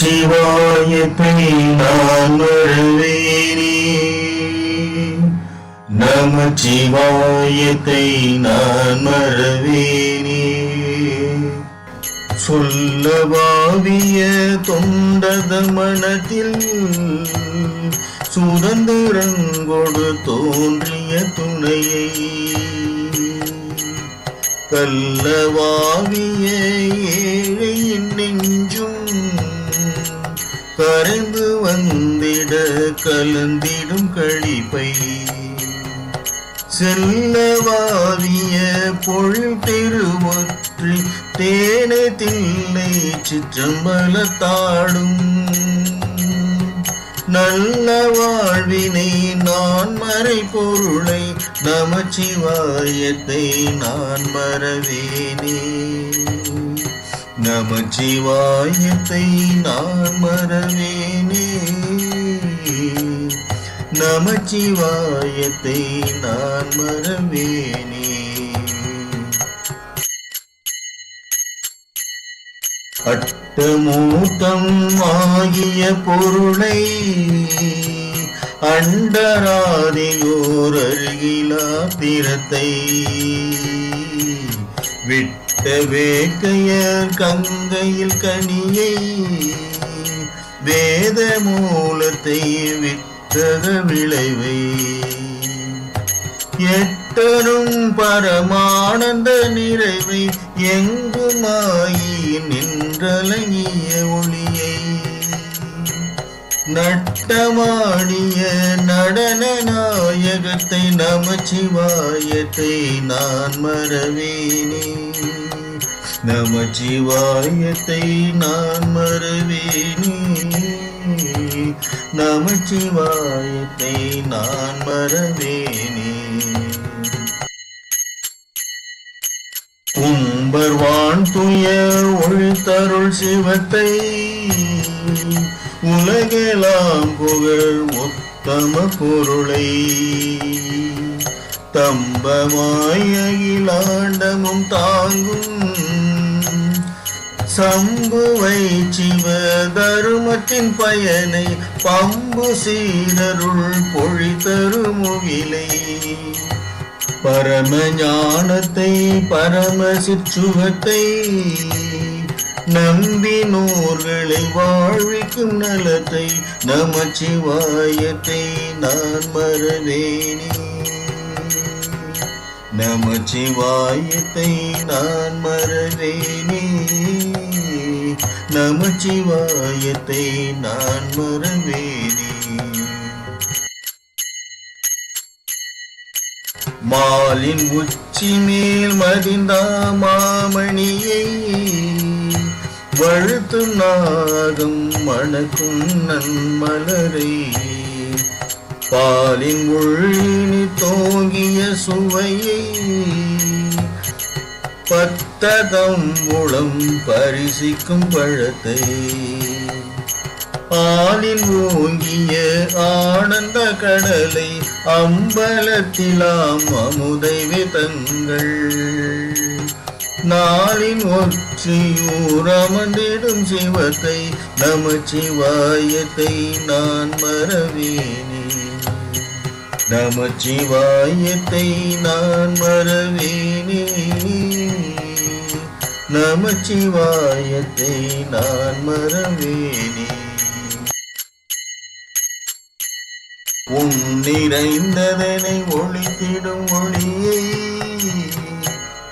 நமச்சிவாயத்தை நான் மறவேனே நமச்சிவாயத்தை நான் மறவேனே சொல்லவாவிய தொண்டத மனத்தில் சுதந்திரங்கொடு தோன்றிய துணையை கல்லவாவிய ஏழையின் நெஞ்சும் கரைந்து வந்திட கலந்திடும் கழிப்பை. செல்லவாவிய பொழில் திருவொற்றி தேனை தில்லை சிற்றம்பலத்தாடும் நல்ல வாழ்வினை நான் மறை பொருளை நமச்சிவாயத்தை நான் மறவேனே. நமச்சிவாயத்தை நான் மறவேனே. நமச்சிவாயத்தை நான் மறவேனே. அட்டமூட்டம் ஆகிய பொருளை அண்டராதியோர் அருகிலா திறத்தை விட்ட வேக்கையர் கங்கையில் கனியை வேத மூலத்தை வித்தக விளைவை தரும் பரமானந்த நிறைவை எங்குமாயி நின்றலங்கிய ஒளியை. நட்டமாடிய நடன நாயகத்தை நமச்சிவாயத்தை நான் மறவேனே. நமச்சிவாயத்தை நான் மறவேனே. நமச்சிவாயத்தை நான் மறவேனே. கும்பர்வான் துய ஒழித்தருள் சிவத்தை. உலகெலாம் புகழ் உத்தம பொருளை. தம்பமாய் அகிலாண்டமும் தாங்கும். சம்புவை சிவ தருமத்தின் பயனை பம்பு சீரருள் பொழித்தரு முகிலை. பரம ஞானத்தை பரம சிற்றுவத்தை நூல்களை வாழ்விக்கும் நலத்தை நமச்சிவாயத்தை நான் மறவேனே. நமச்சிவாயத்தை நான் மறவேனே. நமச்சிவாயத்தை நான் மறவேனே. மாலின் உச்சி மேல் மதிந்தா மாமணியை வழுத்து நாகம் மணக்கும் நன்மலரை. பாலின் உள்ளினி தோங்கிய சுவையை பத்ததம் உளம் பரிசிக்கும் பழத்தை பாலில் ஓங்கிய ஆனந்த கடலை அம்பலத்திலாம் அமுதை விதங்கள். நாளின் ஒற்றியூர் அமர்ந்திடும் சிவத்தை நமச்சிவாயத்தை நான் மறவேனே. நமச்சிவாயத்தை நான் மறவேனே. நமச்சிவாயத்தை நான் மறவேனே. உன் நிறைந்ததனை ஒளித்திடும் ஒளியை.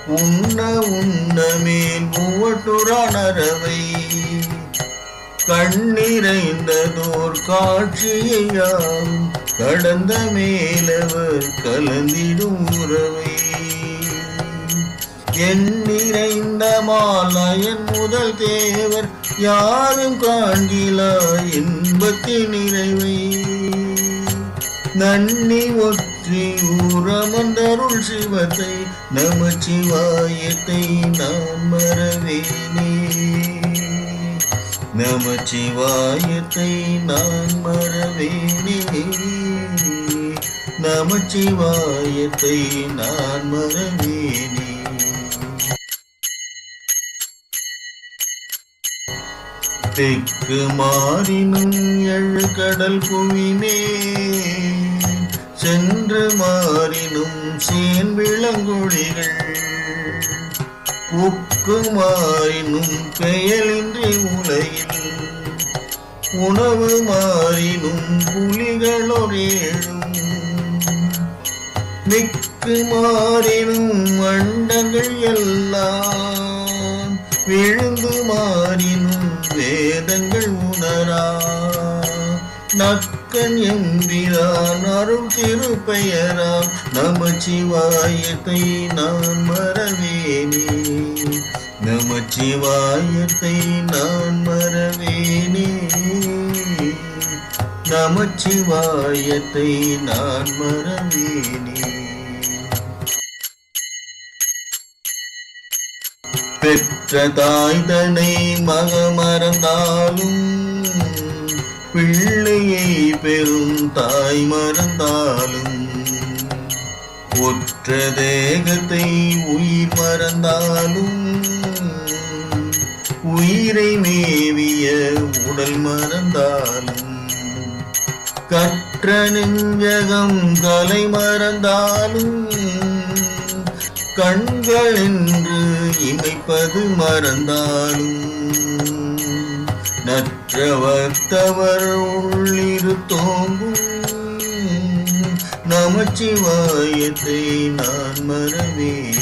உண்ண உண்ண மேல் மூவட்டுறானரவை கண்ணிறைந்ததோர் காட்சியாம் கடந்த மேலவர் கலந்திடும் உறவை. என் நிறைந்த மாலயன் முதல் தேவர் யாரும் காண்கிலா இன்பத்தின் நிறைவை. நன்னி ஒற்றி உரமந்தருள் சிவத்தை நம சிவாயத்தை நாம் மறவேனே. நம சிவாயத்தை நான் மறவேனே. நம சிவாயத்தை நான் மறவேனே. தெற்கு மாறினும் எழு கடல் குவினே சென்று மாறினும் சேன் விளங்குழிகள் உக்கு மாறினும் பெயலின்றி உலகில். உணவு மாறினும் புலிகளொரேழும். மிக்கு மாறினும் அண்டங்கள் எல்லாம். விழுந்து மாறினும் வேதங்கள் உணரா. நட்பு நக்கன் எம்பிரான் அருள் திருப்பெயராம் நமச்சிவாயத்தை நான் மறவேனே. நமச்சிவாயத்தை நான் மறவேனே. நமச்சிவாயத்தை நான் மறவேனே. பெற்ற தாய்தனை மகமறந்தாலும் பெரும் தாய் மறந்தாலும் ஒற்ற தேகத்தை உயிர் மறந்தாலும் உயிரை மேவிய உடல் மறந்தாலும் கற்ற நெஞ்சகம் கலை மறந்தாலும் கண்கள் என்று இமைப்பது மறந்தாலும் நற்றவர்த்தவர் உள்ளிரு தோங்கும். நமச்சிவாயத்தை நான் மறவேனே.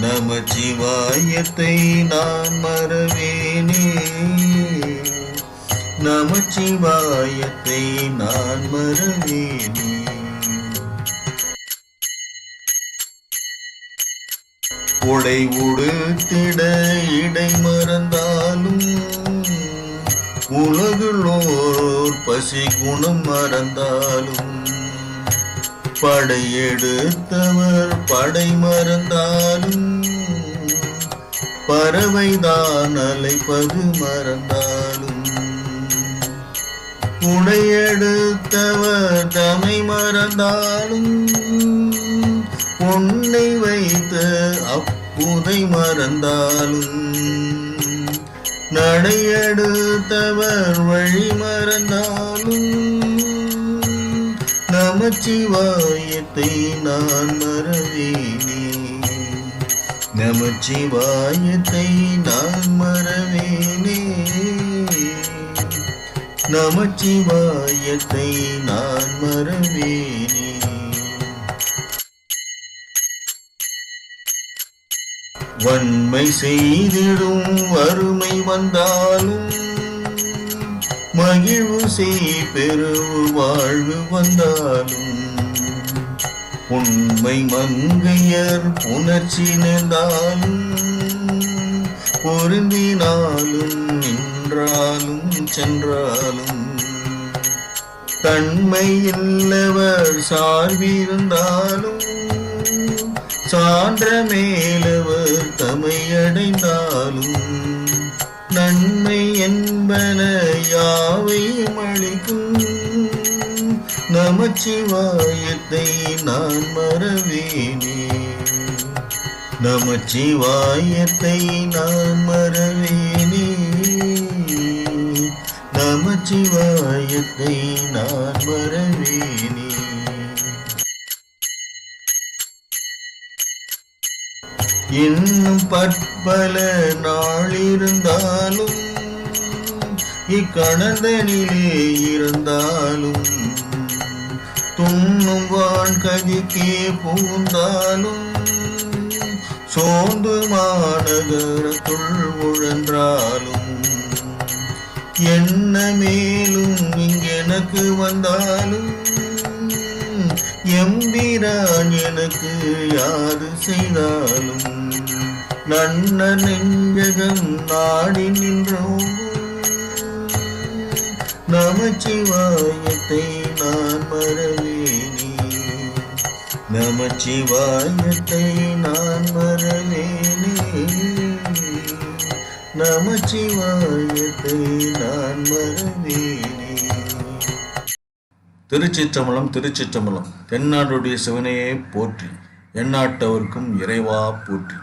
நமச்சிவாயத்தை நான் மறவேனே. நமச்சிவாயத்தை நான் மறவேனே. உடை உடுத்திட இடை மறந்தாலும் உலகுள்ளோர் பசி குணம் மறந்தாலும் படையெடுத்தவர் படை மறந்தாலும் பறவைதான் அலைப்பது மறந்தாலும். புடையெடுத்தவர் தமை மறந்தாலும் பொன்னை வைத்த அப்புதை மறந்தாலும் நடையெடுத்தவர் வழி மறந்தாலும் நமச்சிவாயத்தை நான் மறவேனே. நமச்சிவாயத்தை நான் மறவேனே. நமச்சிவாயத்தை நான் மறவேனே. வன்மை செய்திடும் வறுமை வந்தாலும் மகிழ்வு செய் பெரு வாழ்வு வந்தாலும் உண்மை மங்கையர் புணர்ச்சி நேர்ந்தாலும் பொருந்தினாலும் நின்றாலும் சென்றாலும் தன்மை இல்லவர் சார்பிருந்தாலும் சான்ற மேலவர் தமையடைந்தாலும் நன்மை என்பன யாவையும் அளிக்கும் நமச்சிவாயத்தை நான் மறவேனே. நமச்சிவாயத்தை நான் மறவேனே. நமச்சிவாயத்தை நான் மறவேனே. இன்னும் பற்பல நாளிருந்தாலும் இக்கணந்தனிலே இருந்தாலும் துண்ணும் வான் கதிக்கே பூந்தாலும் சோந்து மாநகரத்துள் முழன்றாலும் என்ன மேலும் இங்கெனக்கு வந்தாலும் எம்பிரான் எனக்கு யாது செய்தாலும் நன்ன நெஞ்சகம் நாடி நின்றோம். நமச்சிவாயத்தை நான் மறவேனே. நமச்சிவாயத்தை நான் மறவேனே. நமச்சிவாயத்தை நான் மறவேனே. திருச்சிற்றம்பலம் திருச்சிற்றம்பலம். தென்னாடுடைய சிவனையே போற்றி எந்நாட்டவர்க்கும் இறைவா போற்றி.